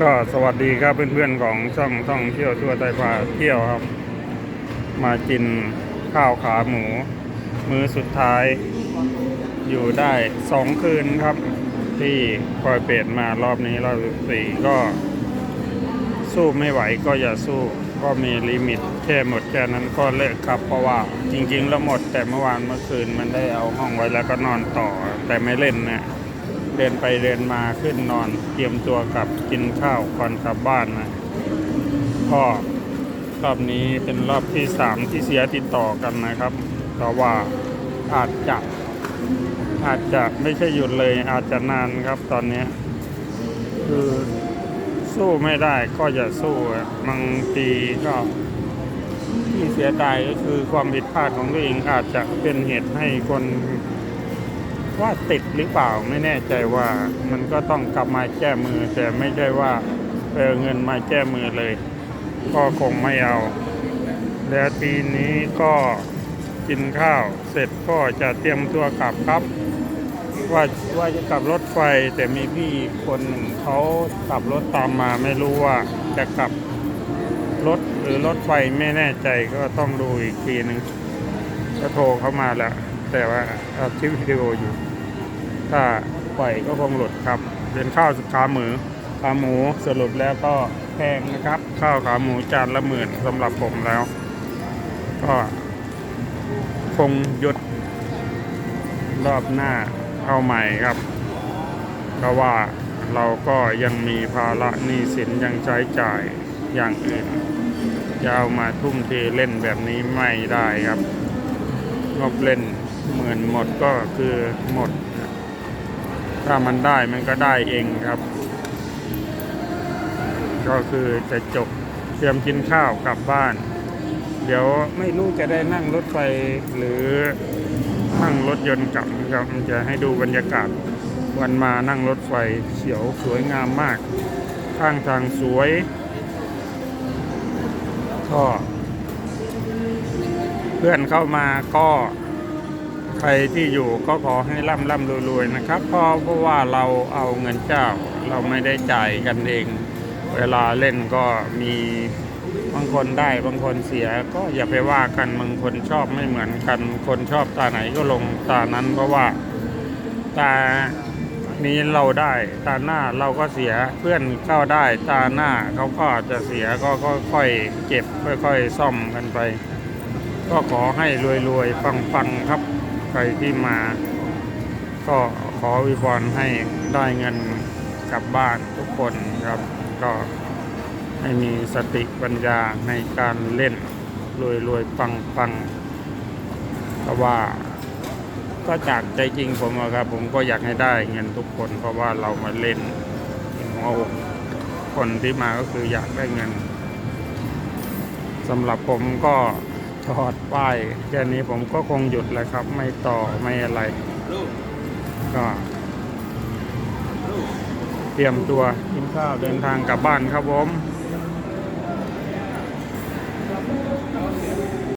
ก็สวัสดีครับเพื่อนๆของช่องท่องเที่ยวทั่วไทยพาเที่ยวครับ มากินข้าวขาหมู มื้อสุดท้าย อยู่ได้สองคืนครับ ที่ปล่อยเป็ดมารอบนี้รอบสี่ก็ สู้ไม่ไหวก็อย่าสู้ก็มีลิมิตแค่หมดแค่นั้นก็เลิกครับ เพราะว่าจริงๆแล้วหมดแต่เมื่อวานเมื่อคืนมันได้เอาห้องไว้แล้วก็นอนต่อแต่ไม่เล่นนะ เดินไปเดินมาขึ้นนอน เตรียมตัวกลับกินข้าวก่อนกลับบ้านนะก็รอบนี้เป็นรอบที่สามที่เสียติดต่อกันนะครับ เพราะว่าอาจจะอาจจะไม่ใช่หยุดเลย อาจจะนานครับตอนนี้ คือสู้ไม่ได้ก็อย่าสู้บางทีก็ที่เสียดายก็คือความผิดพลาดของตัวเองอาจจะเป็นเหตุให้คน ว่าติดหรือเปล่าไม่แน่ใจว่ามันก็ต้องกลับมาแก้มือ แต่ไม่ใช่ว่าเออเงินมาแก้มือเลย ก็คงไม่เอา แล้วทีนี้ก็กินข้าวเสร็จก็จะเตรียมตัวกลับครับ ว่าว่าจะกลับรถไฟแต่มีพี่คนหนึ่งเขาขับรถตามมาไม่รู้ว่าจะกลับรถหรือรถไฟไม่แน่ใจก็ต้องดูอีกทีหนึ่งก็โทรเข้ามาแล้ว แต่ว่าอัดคลิปวิดีโออยู่ ถ้าปล่อยก็คงหลุดครับ เป็นข้าวสุดขาหมูขาหมูสรุปแล้วก็แพงนะครับ ข้าวขาหมูจานละหมื่นสำหรับผมแล้ว ก็คงหยุดรอบหน้าเอาใหม่ครับ เพราะว่าเราก็ยังมีภาระหนี้สินยังใช้จ่ายอย่างอื่นจะเอามาทุ่มเทเล่นแบบนี้ไม่ได้ครับงบเล่น หมื่นหมดก็คือหมด ถ้ามันได้มันก็ได้เองครับ ก็คือจะจบเตรียมกินข้าวกลับบ้าน เดี๋ยวไม่รู้จะได้นั่งรถไฟหรือนั่งรถยนต์กลับนะครับจะให้ดูบรรยากาศวันมานั่งรถไฟเขียวสวยงามมาก ข้างทางสวยก็เพื่อนเข้ามาก็ ครที่อยู่ก็ขอให้ร่ำร่ำรวยๆนะครับ เพราะเพราะว่าเราเอาเงินเจ้าเราไม่ได้จ่ายกันเอง เวลาเล่นก็มีบางคนได้บางคนเสียก็อย่าไปว่ากันบางคนชอบไม่เหมือนกัน คนชอบตาไหนก็ลงตานั้นเพราะว่าตานี้เราได้ตาหน้าเราก็เสียเพื่อนเข้าได้ตาหน้าเขาก็จะเสียก็ค่อยๆเก็บค่อยๆซ่อมกันไป ก็ขอให้รวยๆฟังๆครับ ครที่มา ก็ขอวิบอลให้ได้เงินกลับบ้านทุกคนครับ ก็ให้มีสติปัญญาในการเล่นรวยๆฟังๆเพราะว่าก็จากใจจริงผมอะครับ ผมก็อยากให้ได้เงินทุกคน เพราะว่าเรามาเล่นหัวอกคนที่มาก็คืออยากได้เงินสำหรับผมก็ จอดป้ายแค่นี้ผมก็คงหยุดแล้วครับ ไม่ต่อไม่อะไร ก็เตรียมตัวกินข้าวเดินทางกลับบ้านครับผม